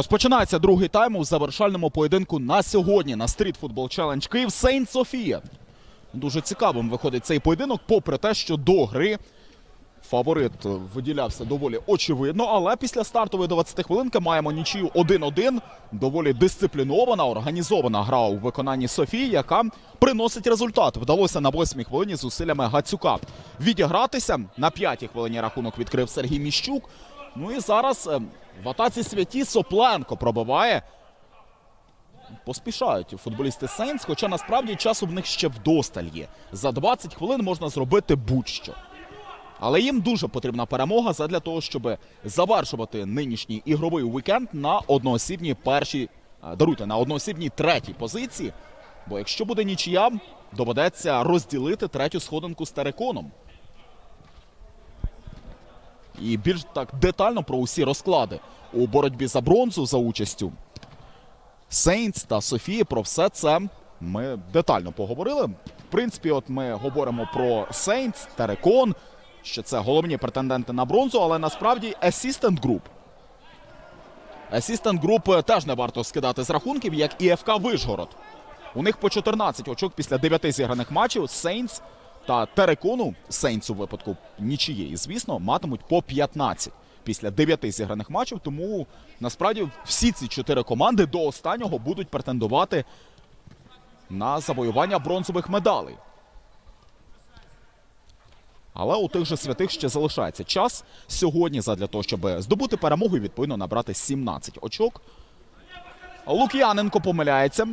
Розпочинається другий тайм у завершальному поєдинку на сьогодні на стріт футбол челендж Київ Сейнт Софія. Дуже цікавим виходить цей поєдинок, попри те, що до гри фаворит виділявся доволі очевидно. Але після стартової 20 хвилинки маємо нічию 1-1. Доволі дисциплінована, організована гра у виконанні Софії, яка приносить результат. Вдалося на 8 хвилині з усиллями Гацюка відігратися. На 5 хвилині рахунок відкрив Сергій Міщук. Ну і зараз е, в атаці святі Сопленко пробиває. Поспішають футболісти Сейнс, хоча насправді часу в них ще вдосталь є. За 20 хвилин можна зробити будь-що. Але їм дуже потрібна перемога задля того, щоб завершувати нинішній ігровий вікенд на одноосібній першій, а, даруйте, на одноосібній третій позиції. Бо якщо буде нічия, доведеться розділити третю сходинку з Тереконом. І більш так детально про усі розклади у боротьбі за бронзу за участю Сейнтс та Софії. Про все це ми детально поговорили. В принципі, от ми говоримо про Сейнтс, Терекон, що це головні претенденти на бронзу, але насправді Assistant Group. Assistant Group теж не варто скидати з рахунків, як і ФК Вишгород. У них по 14 очок після 9 зіграних матчів Сейнтс та Терекону Сейнтс у випадку нічиєї, звісно, матимуть по 15 після 9 зіграних матчів. Тому насправді всі ці чотири команди до останнього будуть претендувати на завоювання бронзових медалей. Але у тих же святих ще залишається час сьогодні задля того, щоб здобути перемогу і відповідно набрати 17 очок. Лук'яненко помиляється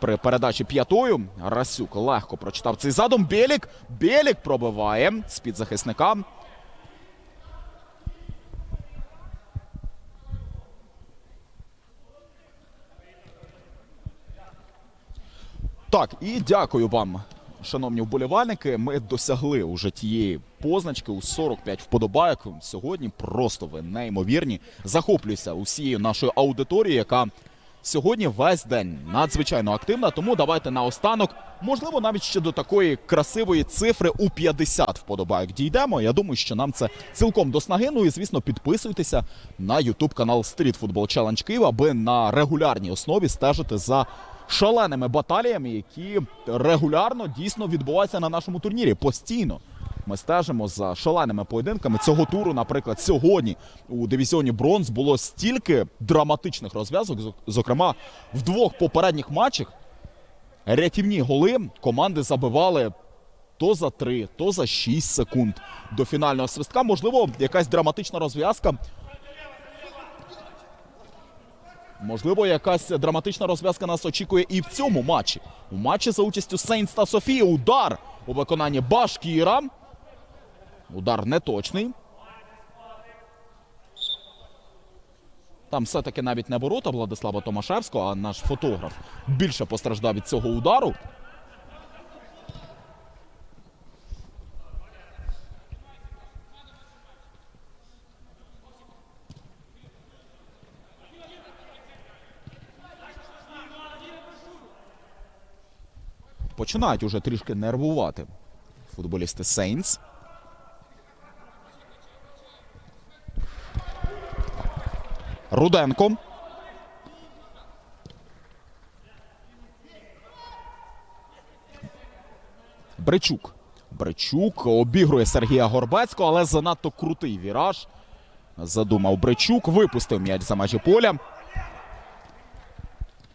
при передачі п'ятою. Расюк легко прочитав цей задум. Білік. Білік пробиває з-під захисника. Так, і дякую вам, шановні вболівальники. Ми досягли уже тієї позначки у 45 вподобайок. Сьогодні просто ви неймовірні. Захоплююся усією нашою аудиторією, яка сьогодні весь день надзвичайно активна. Тому давайте наостанок, можливо, навіть ще до такої красивої цифри у 50 вподобайок дійдемо. Я думаю, що нам це цілком до снаги. Ну і звісно, підписуйтеся на YouTube канал Street Football Challenge Київ, аби на регулярній основі стежити за шаленими баталіями, які регулярно дійсно відбуваються на нашому турнірі постійно. Ми стежимо за шаленими поєдинками цього туру. Наприклад, сьогодні у дивізіоні бронз було стільки драматичних розв'язок. Зокрема, в двох попередніх матчах рятівні голи команди забивали то за 3, то за 6 секунд до фінального свистка. Можливо, якась драматична розв'язка Можливо, якась драматична розв'язка нас очікує і в цьому матчі. У матчі за участю Сейнс та Софії. Удар у виконанні Башкіра. Удар неточний. Там все-таки навіть не ворота Владислава Томашевського, а наш фотограф більше постраждав від цього удару. Починають уже трішки нервувати футболісти Сейнс. Руденко. Бречук. Бречук обігрує Сергія Горбецького, але занадто крутий віраж. Задумав Бречук, випустив м'яч за межі поля.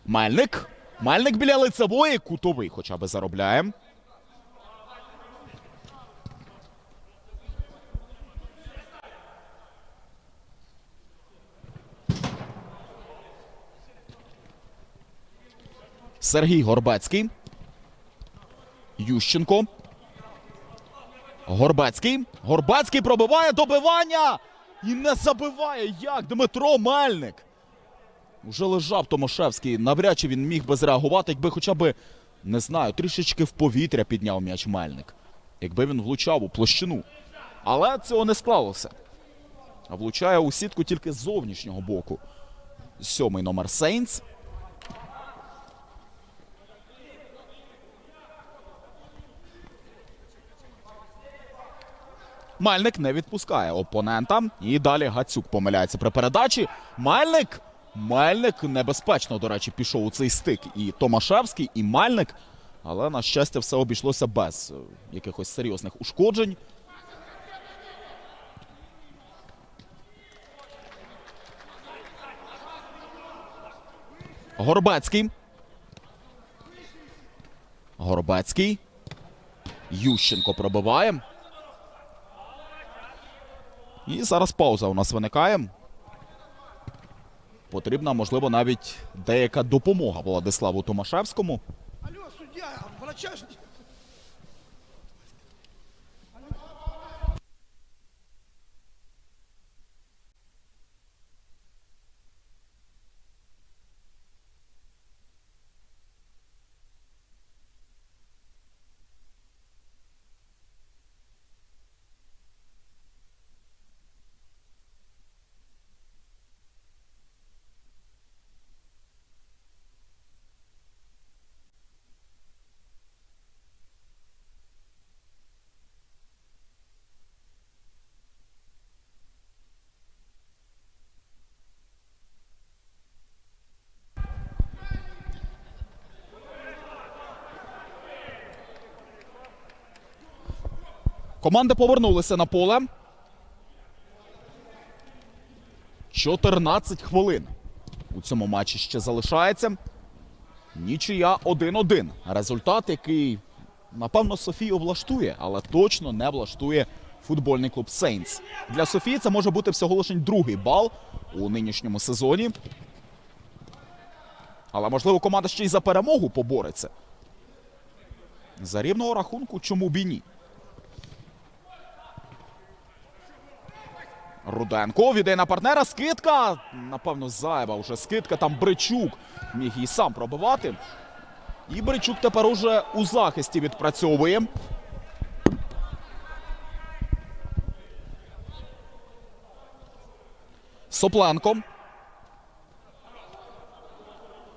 Мельник. Мельник біля лицевої, кутовий хоча б заробляє. Сергій Горбецький. Ющенко. Горбецький. Горбецький пробиває добивання. І не забиває. Як Дмитро Мельник. Уже лежав Томашевський. Навряд чи він міг би зреагувати, якби хоча б, не знаю, трішечки в повітря підняв м'яч Мельник. Якби він влучав у площину. Але цього не склалося. А влучає у сітку тільки з зовнішнього боку. Сьомий номер Сейнс. Мельник не відпускає опонента. І далі Гацюк помиляється при передачі. Мельник Мельник небезпечно, до речі, пішов у цей стик. І Томашевський, і Мельник. Але, на щастя, все обійшлося без е, якихось серйозних ушкоджень. Горбецький. Горбецький. Ющенко пробиває. І зараз пауза у нас виникає. Потрібна, можливо, навіть деяка допомога Владиславу Томашевському. Алло, суддя, врача ж... Команди повернулися на поле. 14 хвилин. У цьому матчі ще залишається. Нічия 1-1. Результат, який, напевно, Софію влаштує, але точно не влаштує футбольний клуб Сейнс. Для Софії це може бути всього лише другий бал у нинішньому сезоні. Але, можливо, команда ще й за перемогу побореться. За рівного рахунку, чому б і ні? Руденко віддає на партнера. Скидка. Напевно, зайва вже скидка. Там Бричук міг її сам пробивати. І Бричук тепер уже у захисті відпрацьовує. Сопленко.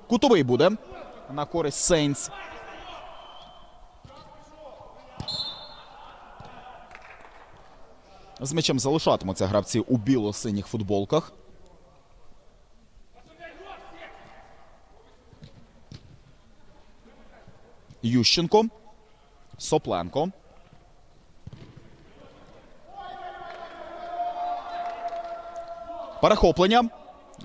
Кутовий буде на користь Сейнс. З м'ячем залишатимуться гравці у біло-синіх футболках. Ющенко. Сопленко. Перехоплення.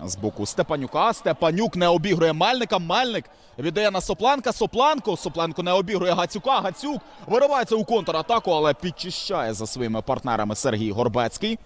З боку Степанюка. Степанюк не обігрує Мельника. Мельник віддає на Сопланка. Сопланко. Сопланко не обігрує Гацюка. Гацюк виривається у контратаку, але підчищає за своїми партнерами Сергій Горбецький.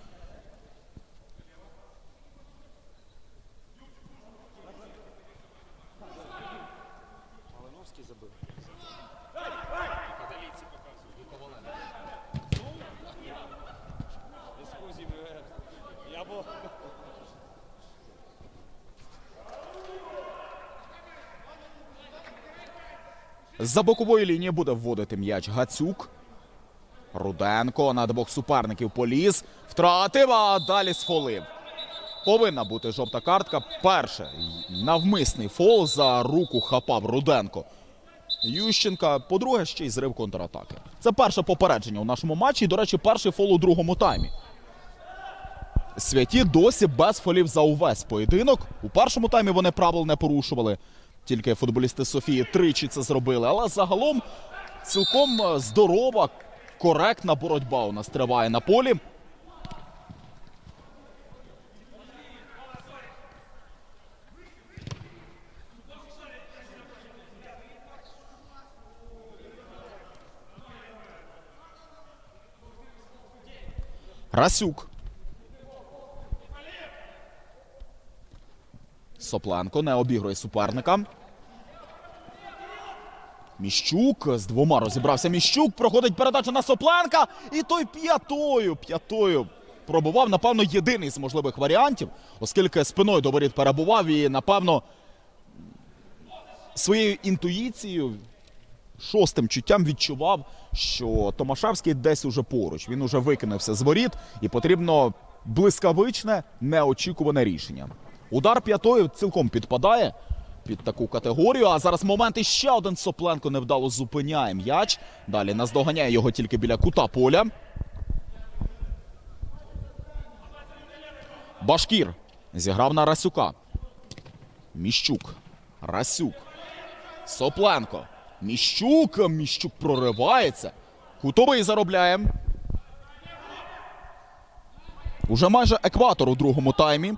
За бокової лінії буде вводити м'яч Гацюк. Руденко на двох суперників поліз. Втратив, а далі сфолив. Повинна бути жовта картка. Перше навмисний фол за руку хапав Руденко. Ющенка. По-друге, ще й зрив контратаки. Це перше попередження у нашому матчі. До речі, перший фол у другому таймі. Святі досі без фолів за увесь поєдинок. У першому таймі вони правил не порушували. Тільки футболісти Софії тричі це зробили. Але загалом цілком е, здорова, коректна боротьба у нас триває на полі. Расюк. Сопленко не обігрує суперника. Міщук з двома розібрався. Міщук проходить передача на Сопленка. І той п'ятою, п'ятою пробував, напевно, єдиний з можливих варіантів, оскільки спиною до воріт перебував і, напевно, своєю інтуїцією, шостим чуттям відчував, що Томашевський десь уже поруч. Він уже викинувся з воріт, і потрібно блискавичне, неочікуване рішення. Удар п'ятою цілком підпадає під таку категорію. А зараз момент іще один Сопленко невдало зупиняє м'яч. Далі наздоганяє його тільки біля кута поля. Башкір зіграв на Расюка. Міщук. Расюк. Сопленко. Міщук. Міщук проривається. Кутовий заробляє. Уже майже екватор у другому таймі.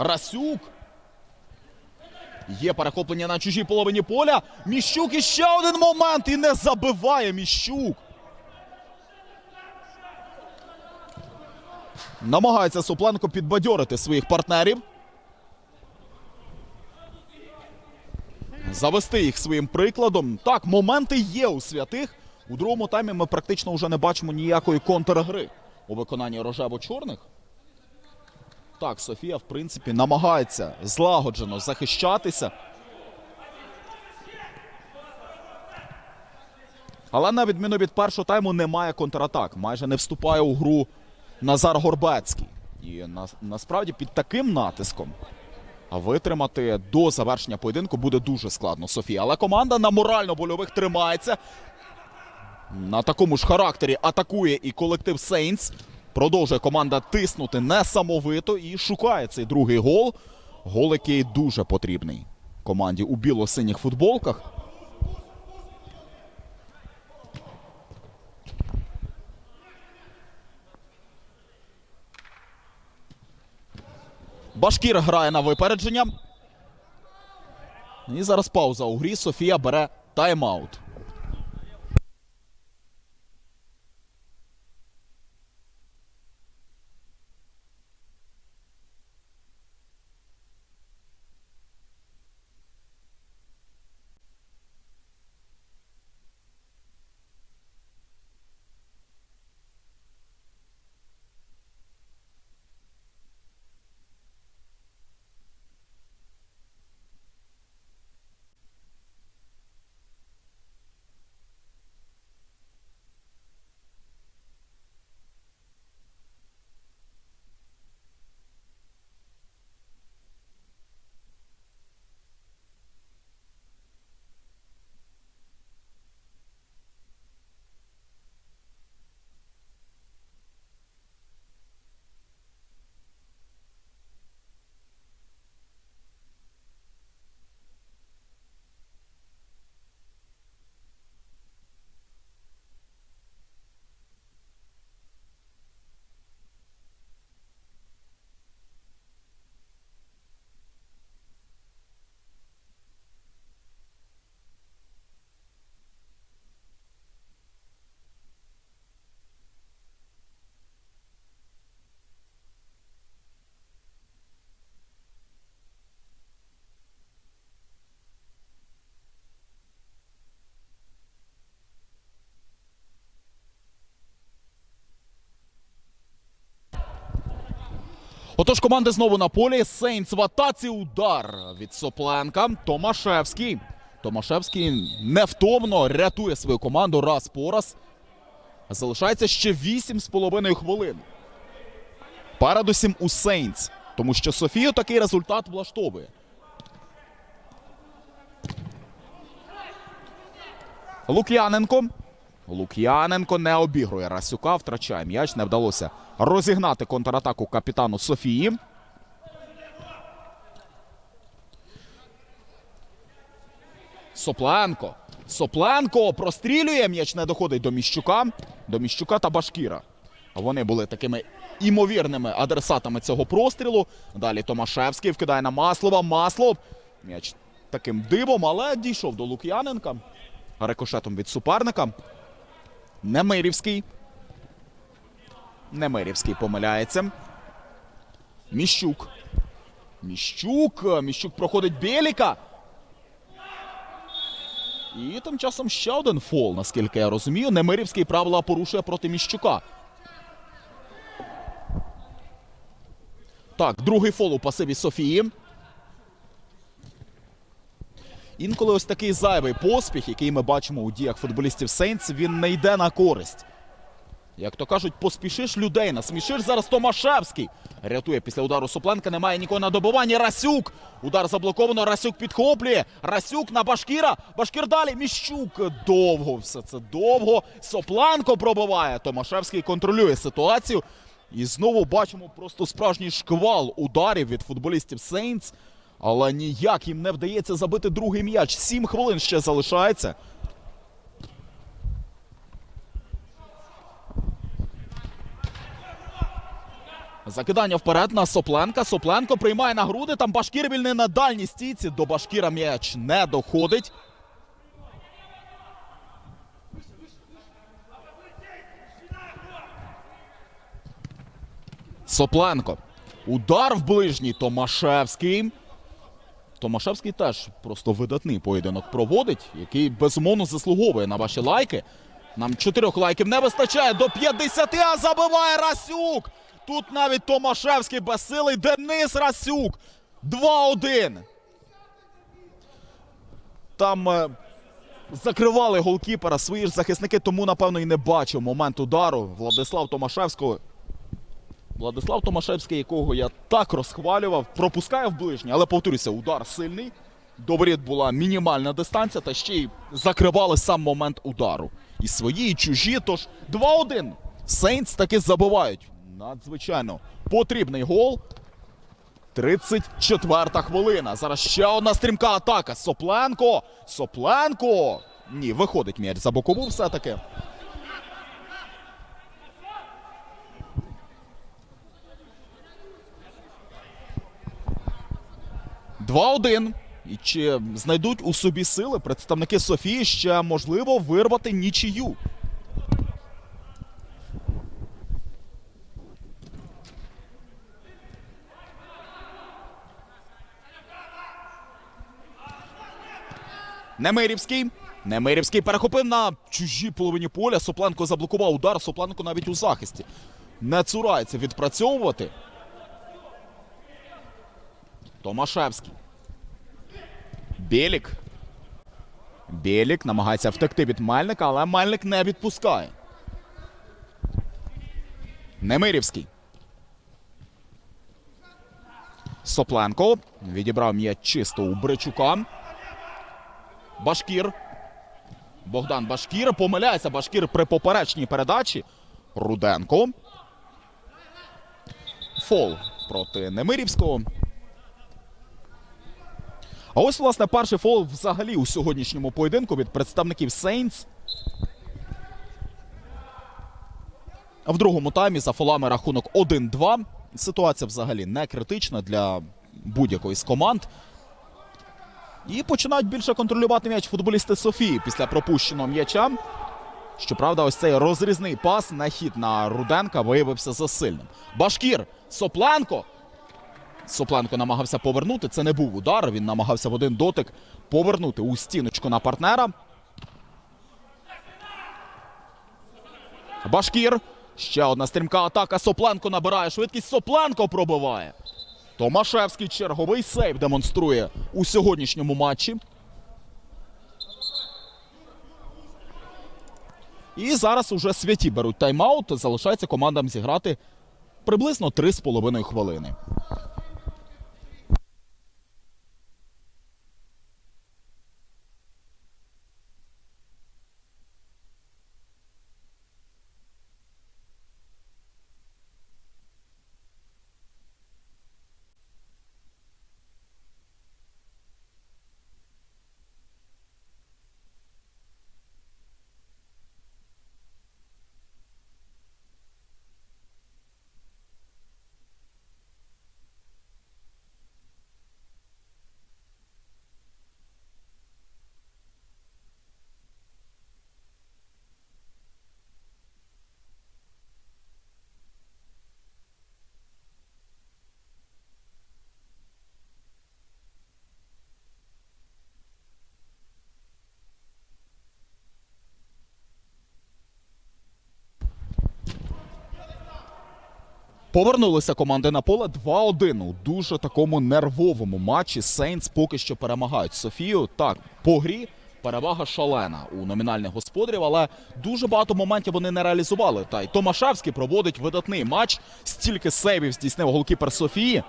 Расюк. Є перехоплення на чужій половині поля. Міщук і ще один момент і не забиває Міщук. Намагається Сопленко підбадьорити своїх партнерів. Завести їх своїм прикладом. Так, моменти є у святих. У другому таймі ми практично вже не бачимо ніякої контргри у виконанні рожево-чорних. Так, Софія, в принципі, намагається злагоджено захищатися. Але на відміну від першого тайму немає контратак. Майже не вступає у гру Назар Горбецький. І на, насправді під таким натиском витримати до завершення поєдинку буде дуже складно Софія. Але команда на морально-больових тримається. На такому ж характері атакує і колектив Сейнс. Продовжує команда тиснути несамовито і шукає цей другий гол. Гол, який дуже потрібний команді у біло-синіх футболках. Башкір грає на випередження. І зараз пауза у грі. Софія бере тайм-аут. Отож, команди знову на полі. Сейнс в атаці. Удар від Сопленка. Томашевський. Томашевський невтомно рятує свою команду раз по раз. Залишається ще 8,5 хвилин. Передусім у Сейнс. Тому що Софію такий результат влаштовує. Лук'яненко. Лук'яненко не обігрує Расюка, втрачає м'яч. Не вдалося розігнати контратаку капітану Софії. Сопленко. Сопленко прострілює. М'яч не доходить до Міщука. До Міщука та Башкіра. Вони були такими імовірними адресатами цього прострілу. Далі Томашевський вкидає на Маслова. Маслов. М'яч таким дивом, але дійшов до Лук'яненка. Рикошетом від суперника. Немирівський. Немирівський помиляється. Міщук. Міщук. Міщук проходить Біліка. І тим часом ще один фол, наскільки я розумію. Немирівський правила порушує проти Міщука. Так, другий фол у пасиві Софії. Інколи ось такий зайвий поспіх, який ми бачимо у діях футболістів Сейнс, він не йде на користь. Як то кажуть, поспішиш людей, насмішиш зараз Томашевський. Рятує після удару Сопленка, немає нікого на добиванні. Расюк. Удар заблоковано. Расюк підхоплює. Расюк на Башкіра. Башкір далі. Міщук. Довго все це довго. Сопленко пробиває. Томашевський контролює ситуацію. І знову бачимо просто справжній шквал ударів від футболістів Сейнтс. Але ніяк їм не вдається забити другий м'яч. Сім хвилин ще залишається. Закидання вперед на Сопленка. Сопленко приймає на груди. Там Башкір вільний на дальній стійці. До Башкіра м'яч не доходить. Сопленко. Удар в ближній Томашевський. Томашевський теж просто видатний поєдинок проводить, який безумовно заслуговує на ваші лайки. Нам чотирьох лайків не вистачає до 50, а забиває Расюк. Тут навіть Томашевський безсилий. Денис Расюк. 2-1. Там е, закривали голкіпера свої ж захисники, тому, напевно, і не бачив момент удару Владислав Томашевського. Владислав Томашевський, якого я так розхвалював, пропускає в ближній, але повторюся, удар сильний. До воріт була мінімальна дистанція, та ще й закривали сам момент удару. І свої, і чужі. Тож 2-1. Сейнтс таки забивають. Надзвичайно потрібний гол. 34-та хвилина. Зараз ще одна стрімка атака. Сопленко. Сопленко. Ні, виходить м'яч за бокову все-таки. Два-один. І чи знайдуть у собі сили представники Софії ще можливо вирвати нічию? Немирівський. Немирівський перехопив на чужій половині поля. Сопленко заблокував удар. Сопленко навіть у захисті. Не цурається відпрацьовувати. Томашевський. Білік. Білік намагається втекти від Мельника, але Мельник не відпускає. Немирівський. Сопленко. Відібрав м'яч чисто у Бричука. Башкір. Богдан Башкір. Помиляється Башкір при поперечній передачі. Руденко. Фол проти Немирівського. А ось, власне, перший фол взагалі у сьогоднішньому поєдинку від представників Сейнтс. В другому таймі за фолами рахунок 1-2. Ситуація взагалі не критична для будь-якої з команд. І починають більше контролювати м'яч футболісти Софії після пропущеного м'яча. Щоправда, ось цей розрізний пас на хід на Руденка виявився засильним. Башкір Сопленко. Сопленко намагався повернути. Це не був удар. Він намагався в один дотик повернути у стіночку на партнера. Башкір. Ще одна стрімка атака. Сопленко набирає швидкість. Сопленко пробиває. Томашевський черговий сейв демонструє у сьогоднішньому матчі. І зараз уже святі беруть тайм-аут. Залишається командам зіграти приблизно 3,5 хвилини. Повернулися команди на поле 2-1 у дуже такому нервовому матчі. Сейнс поки що перемагають Софію. Так, по грі перевага шалена у номінальних господарів, але дуже багато моментів вони не реалізували. Та й Томашевський проводить видатний матч. Стільки сейвів здійснив голкіпер Софії.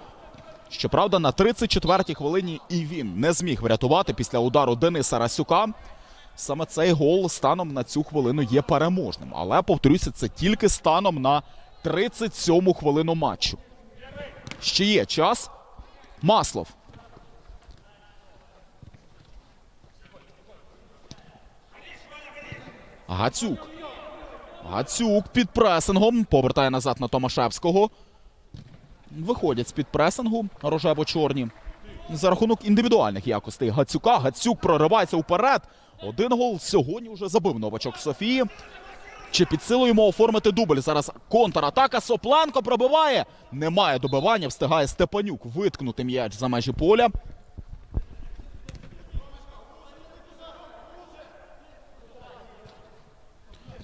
Щоправда, на 34-й хвилині і він не зміг врятувати після удару Дениса Расюка. Саме цей гол станом на цю хвилину є переможним. Але повторюся, це тільки станом на 37 хвилину матчу. Ще є час. Маслов. Гацюк. Гацюк під пресингом. Повертає назад на Томашевського. Виходять з під пресингу рожево-чорні. За рахунок індивідуальних якостей Гацюка. Гацюк проривається вперед. Один гол сьогодні вже забив новачок Софії. Чи під силу йому оформити дубль? Зараз контратака. Сопланко пробиває. Немає добивання. Встигає Степанюк виткнути м'яч за межі поля.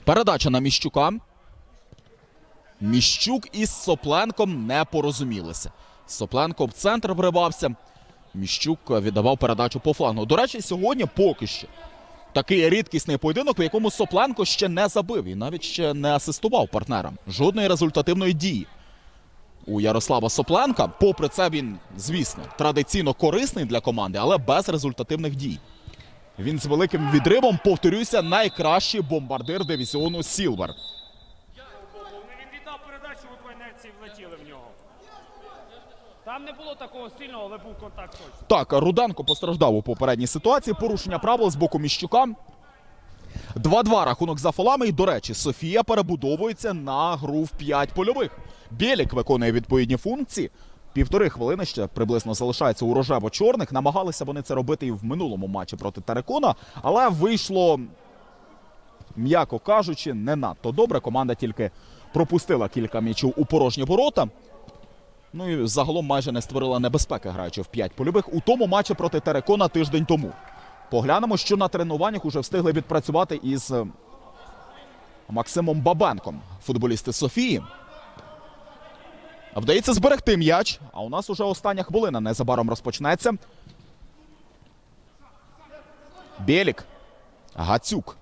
Передача на Міщука. Міщук із Сопленком не порозумілися. Сопленко в центр вривався. Міщук віддавав передачу по флангу. До речі, сьогодні поки що такий рідкісний поєдинок, в якому Сопленко ще не забив і навіть ще не асистував партнерам. Жодної результативної дії. У Ярослава Сопленка, попри це, він, звісно, традиційно корисний для команди, але без результативних дій. Він з великим відривом, повторюся, найкращий бомбардир дивізіону Сілвер. Він віддав передачу, от войнеці влетіли в нього. Там не було такого сильного, але був контакт. Так, Руденко постраждав у попередній ситуації. Порушення правил з боку Міщука. 2-2 рахунок за фолами. І, до речі, Софія перебудовується на гру в 5 польових. Білік виконує відповідні функції. Півтори хвилини ще приблизно залишається у рожево-чорних. Намагалися вони це робити і в минулому матчі проти Терекона, але вийшло, м'яко кажучи, не надто добре. Команда тільки пропустила кілька м'ячів у порожні ворота. Ну і загалом майже не створила небезпеки, граючи в 5 польових у тому матчі проти Терекона тиждень тому. Поглянемо, що на тренуваннях уже встигли відпрацювати із е, Максимом Бабенком, футболісти Софії. Вдається зберегти м'яч, а у нас уже остання хвилина незабаром розпочнеться. Білік. Гацюк.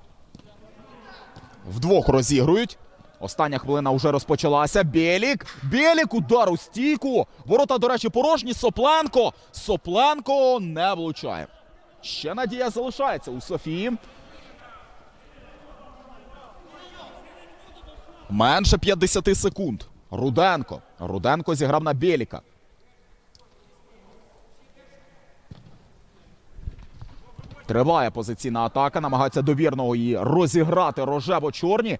Вдвох розігрують. Остання хвилина вже розпочалася. Білік. Білік. Удар у стійку. Ворота, до речі, порожні. Сопленко. Сопленко не влучає. Ще надія залишається у Софії. Менше 50 секунд. Руденко. Руденко зіграв на Біліка. Триває позиційна атака. Намагається довірного її розіграти рожево-чорні.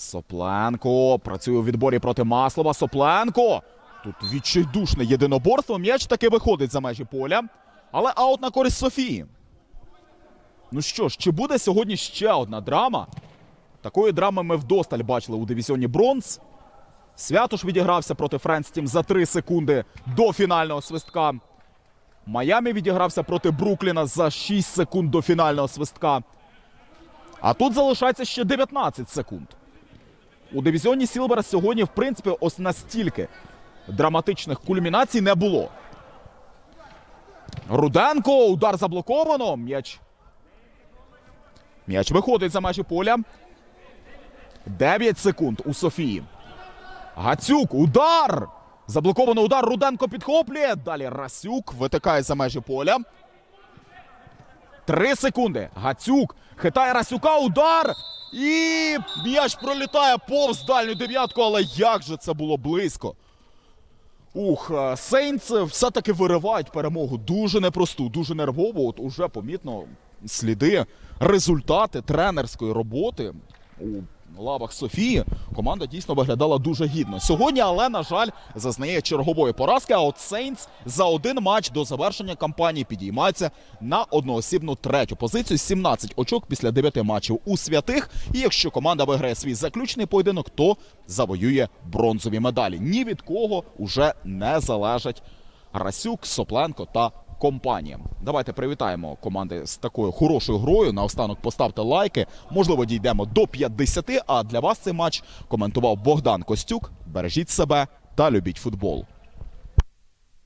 Сопленко працює у відборі проти Маслова. Сопленко. Тут відчайдушне єдиноборство. М'яч таки виходить за межі поля. Але аут на користь Софії. Ну що ж, чи буде сьогодні ще одна драма? Такої драми ми вдосталь бачили у дивізіоні Бронз. Святош відігрався проти Френстім за 3 секунди до фінального свистка. Майамі відігрався проти Брукліна за 6 секунд до фінального свистка. А тут залишається ще 19 секунд. У дивізіоні Сілвера сьогодні, в принципі, ось настільки драматичних кульмінацій не було. Руденко, удар заблоковано. М'яч. М'яч виходить за межі поля. 9 секунд у Софії. Гацюк, удар! Заблоковано удар. Руденко підхоплює. Далі Расюк витикає за межі поля. Три секунди. Гацюк хитає Расюка. Удар. І м'яч пролітає повз дальню дев'ятку, але як же це було близько. Ух, е, Сейнц все-таки виривають перемогу. Дуже непросту, дуже нервову. От уже помітно сліди, результати тренерської роботи у лавах Софії. Команда дійсно виглядала дуже гідно. Сьогодні, але, на жаль, зазнає чергової поразки. А от Сейнс за один матч до завершення кампанії підіймається на одноосібну третю позицію. 17 очок після 9 матчів у святих. І якщо команда виграє свій заключний поєдинок, то завоює бронзові медалі. Ні від кого уже не залежать Расюк, Сопленко та компанія. Давайте привітаємо команди з такою хорошою грою. Наостанок поставте лайки. Можливо, дійдемо до 50. А для вас цей матч коментував Богдан Костюк. Бережіть себе та любіть футбол.